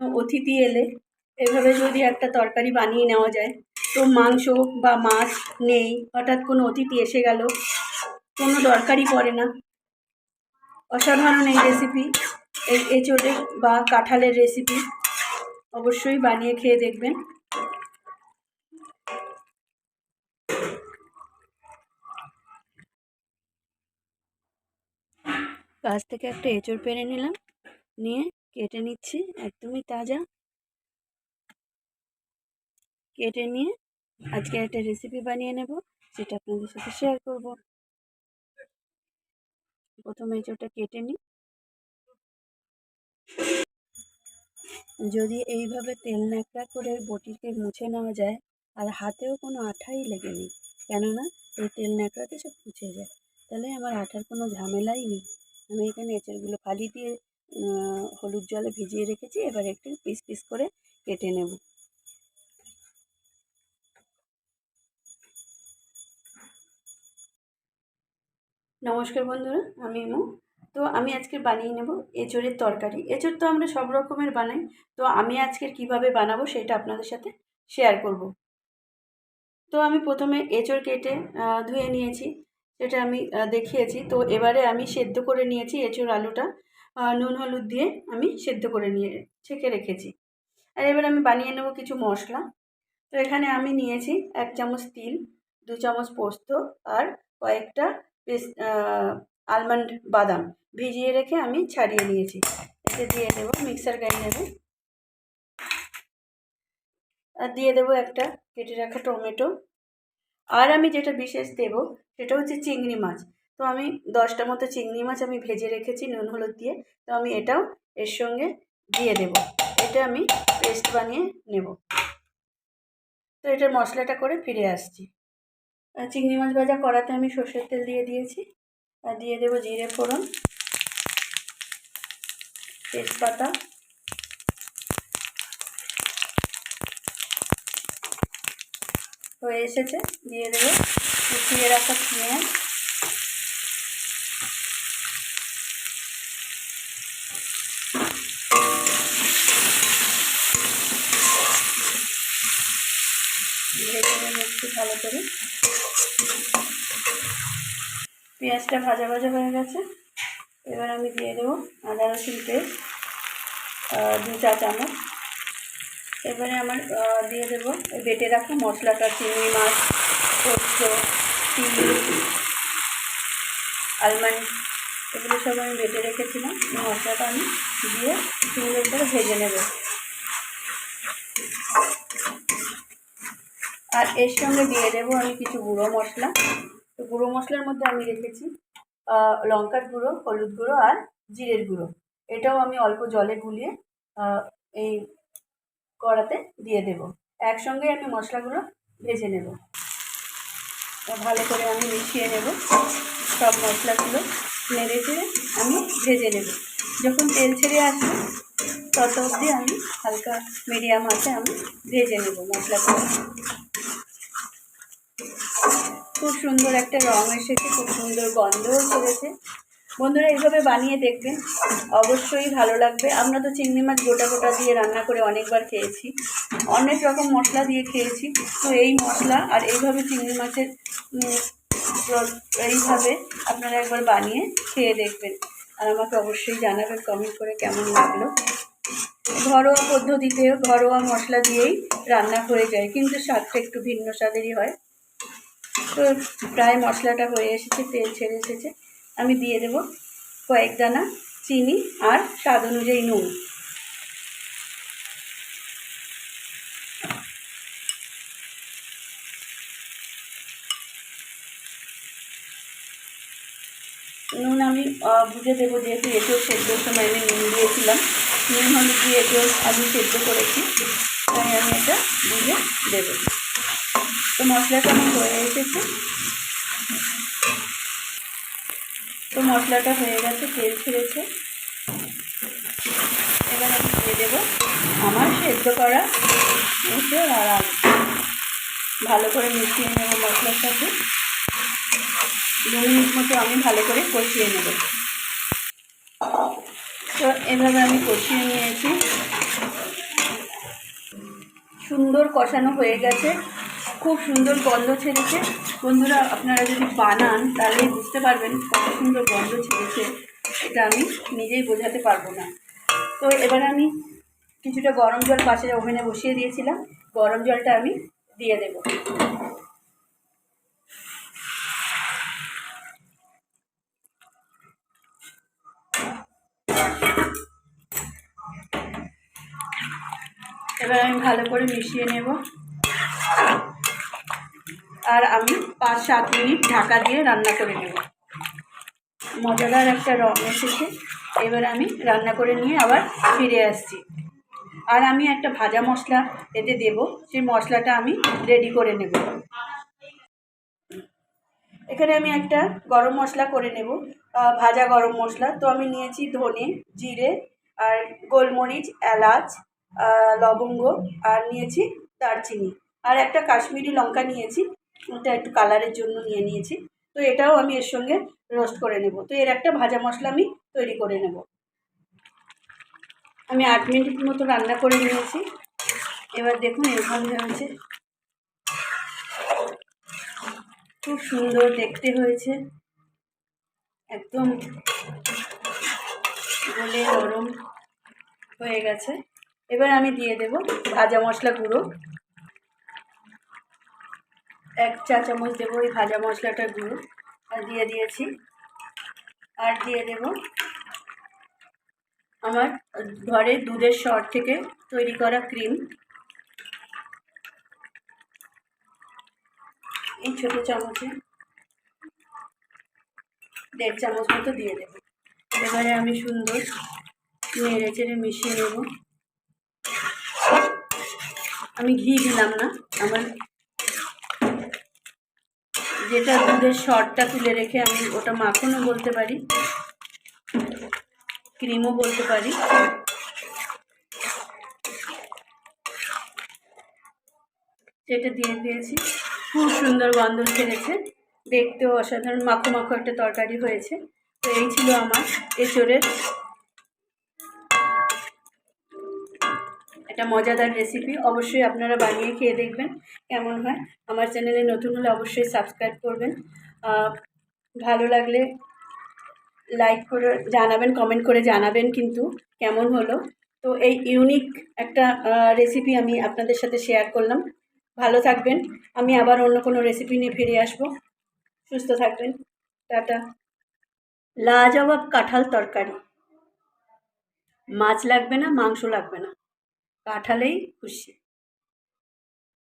অতিথি এলে। এভাবে যদি একটা তরকারি বানিয়ে নেওয়া যায়, তো মাংস বা মাছ নেই, হঠাৎ কোনো অতিথি এসে গেল, কোনো দরকারই পড়ে না। অসাধারণ এই রেসিপি এই এঁচোড়ের বা কাঁঠালের রেসিপি অবশ্যই বানিয়ে খেয়ে দেখবেন। গাছ থেকে একটা এঁচড় পেরে নিলাম, নিয়ে কেটে নিচ্ছি, একদমই তাজা। কেটে নিয়ে আজকে একটা রেসিপি বানিয়ে নেব, সেটা আপনাদের সাথে শেয়ার করব। প্রথমে এঁচড়টা কেটে নিই। যদি এইভাবে তেল ন্যাকড়া করে বটিকে মুছে নেওয়া যায়, আর হাতেও কোনো আঠাই লেগে নেই, কেননা এই তেল ন্যাকড়াতে সব মুছে যায়। তাহলে আমার আঠার কোনো ঝামেলাই নেই। আমি এখানে এঁচড়গুলো ফালি দিয়ে হলুদ জলে ভিজিয়ে রেখেছি, এবার একটু পিস পিস করে কেটে নেব। নমস্কার বন্ধুরা, আমি ইমু। তো আমি আজকে বানিয়ে নেব এঁচড়ের তরকারি। এঁচড় তো আমরা সব রকমের বানাই, তো আমি আজকের কীভাবে বানাবো সেটা আপনাদের সাথে শেয়ার করব। তো আমি প্রথমে এঁচড় কেটে ধুয়ে নিয়েছি, সেটা আমি দেখিয়েছি। তো এবারে আমি সেদ্ধ করে নিয়েছি এঁচড় আলুটা। নুন, হলুদ দিয়ে আমি সেদ্ধ করে নিয়ে, ছেঁকে রেখেছি। আর এবার আমি বানিয়ে নেব কিছু মশলা। তো এখানে আমি নিয়েছি এক চামচ তিল, দু চামচ পোস্ত আর কয়েকটা আলমন্ড বাদাম ভিজিয়ে রেখে আমি ছাড়িয়ে নিয়েছি। এতে দিয়ে দেবো মিক্সার গ্রাইন্ডারে। আর দিয়ে দেবো একটা কেটে রাখা টমেটো। আর আমি যেটা বিশেষ দেব সেটা হচ্ছে চিংড়ি মাছ। তো আমি দশটা মতো চিংড়ি মাছ আমি ভেজে রেখেছি নুন হলুদ দিয়ে। তো আমি এটাও এর সঙ্গে দিয়ে দেব। এটা আমি পেস্ট বানিয়ে নেব। তো এটার মশলাটা করে ফিরে আসছি। চিংড়ি মাছ ভাজা কড়াতে আমি সর্ষের তেল দিয়ে দিয়েছি। আর দিয়ে দেবো জিরে ফোড়ন, তেজপাতা, হয়ে এসেছে। দিয়ে দেবো কুচিয়ে রাখা পেঁয়াজ। ভেজে একটু ভালো করে পেঁয়াজটা ভাজা ভাজা হয়ে গেছে। এবার আমি দিয়ে দেবো আদা রসুন পেস্ট দু চা চামচ। এবারে আমার দিয়ে দেবো বেটে রাখা মশলাটা, চিংড়ি মাছ পোস্ত তিল আলমন্ড এগুলো সব আমি বেটে রেখেছিলাম। মশলাটা আমি দিয়ে সুন্দর করে ভেজে নেব। আর এর সঙ্গে দিয়ে দেবো আমি কিছু গুঁড়ো মশলা। তো গুঁড়ো মশলার মধ্যে আমি রেখেছি লঙ্কার গুঁড়ো, হলুদ গুঁড়ো আর জিরের গুঁড়ো। এটাও আমি অল্প জলে গুলিয়ে এই কড়াতে দিয়ে দেব। একসঙ্গে আমি মশলাগুলো ভেজে নেব। ভালো করে আমি মিশিয়ে নেব। সব মশলাগুলো নেড়ে চেড়ে আমি ভেজে নেব। যখন তেল ছেড়ে আসবে, তত অবধি আমি হালকা মিডিয়াম আছে আমি ভেজে নেব মশলাগুলো। খুব সুন্দর একটা রঙ এসেছে, খুব সুন্দর গন্ধও ছেড়েছে বন্ধুরা, এইভাবে বানিয়ে দেখবেন, অবশ্যই ভালো লাগবে। আমরা তো চিংড়ি মাছ গোটা গোটা দিয়ে রান্না করে অনেকবার খেয়েছি, অনেক রকম মশলা দিয়ে খেয়েছি। তো এই মশলা আর এইভাবে চিংড়ি মাছের এইভাবে আপনারা একবার বানিয়ে খেয়ে দেখবেন। আর আমাকে অবশ্যই জানাবেন কমেন্ট করে কেমন লাগল। ঘরোয়া পদ্ধতিতে ঘরোয়া মশলা দিয়েই রান্না হয়ে যায়, কিন্তু স্বাদটা একটু ভিন্ন স্বাদেরই হয়। তো প্রায় মশলাটা হয়ে এসেছে, তেল ছেড়ে এসেছে। আমি দিয়ে দেব কয়েক দানা চিনি আর স্বাদ অনুযায়ী নুন। নুন আমি বুঝে দেবো যেহেতু এঁচোড় সেদ্ধর সময় আমি নুন দিয়েছিলাম। নুন হলুদ দিয়ে এঁচোড় আমি সেদ্ধ করেছি, তাই আমি এটা বুঝে দেবো। তো মশলাটা আমার হয়ে এসেছে? তো মশলাটা হয়ে গেছে, তেল ছেড়েছে। এবার আমি দিয়ে দেবো আমার সেদ্ধ করা মুসে আর আলু। ভালো করে মিশিয়ে নেব মশলার সাথে। দু মতো আমি ভালো করে কষিয়ে নেব। তো এভাবে আমি কষিয়ে নিয়েছি। সুন্দর কষানো হয়ে গেছে। খুব সুন্দর গন্ধ ছেড়েছে। বন্ধুরা, আপনারা যদি বানান, তাহলে বুঝতে পারবেন কত সুন্দর গন্ধ ছেড়েছে। এটা আমি নিজেই বোঝাতে পারব না। তো এবার আমি কিছুটা গরম জল পাশে ওভেনে বসিয়ে দিয়েছিলাম। গরম জলটা আমি দিয়ে দেবো। এবার আমি ভালো করে মিশিয়ে নেব। আর আমি পাঁচ, সাত মিনিট ঢাকা দিয়ে রান্না করে নেব। মজাদার একটা রং এসেছে। এবার আমি রান্না করে নিয়ে আবার ফিরে আসছি। আর আমি একটা ভাজা মশলা এতে দেব। সেই মশলাটা আমি রেডি করে নেব। এখানে আমি একটা গরম মশলা করে নেব। ভাজা গরম মশলা। তো আমি নিয়েছি ধনে, জিরে আর গোলমরিচ, এলাচ লবঙ্গ আর নিয়েছি দারচিনি। আর একটা কাশ্মীরি লঙ্কা নিয়েছি। ওটা একটু কালারের জন্য নিয়ে নিয়েছি। তো এটাও আমি এর সঙ্গে রোস্ট করে নেব। তো এর একটা ভাজা মশলা আমি তৈরি করে নেব। আমি আট মিনিট মতো রান্না করে নিয়েছি। এবার দেখুন এরকম হয়েছে খুব সুন্দর দেখতে হয়েছে। একদম গলে নরম হয়ে গেছে। এবার আমি দিয়ে দেব ভাজা মশলা গুঁড়ো। এক চা চামচ দেবো, ওই ভাজা মশলাটার গুঁড়ো, আর দিয়ে দিয়েছি। আর দিয়ে দেব আমার ঘরে দুধের শর থেকে তৈরি করা ক্রিম। এই ছোটো চামচে দেড় চামচ মতো দিয়ে দেব। এবারে আমি সুন্দর নেড়ে চেড়ে মিশিয়ে নেব। আমি ঘি দিলাম না, আমার যেটা দুধের শর্টটা তুলে রেখে আমি ওটা মাখনও বলতে পারি, ক্রিমও বলতে পারি। সেটা দিয়ে দিয়েছি। খুব সুন্দর গন্ধ ছেড়েছে দেখতেও অসাধারণ, মাখো মাখো একটা তরকারি হয়েছে। তো এই ছিল আমার এঁচড়ের একটা মজাদার রেসিপি অবশ্যই আপনারা বানিয়ে খেয়ে দেখবেন, কেমন হয়। আমার চ্যানেলে নতুন হলে অবশ্যই সাবস্ক্রাইব করবেন। ভালো লাগলে লাইক করে জানাবেন কমেন্ট করে জানাবেন কিন্তু কেমন হলো। তো এই ইউনিক একটা রেসিপি আমি আপনাদের সাথে শেয়ার করলাম। ভালো থাকবেন। আমি আবার অন্য কোনো রেসিপি নিয়ে ফিরে আসব। সুস্থ থাকবেন। টাটা। লাজবাব কাঁঠাল তরকারি। মাছ লাগবে না, মাংস লাগবে না। কাঁঠালেই খুশি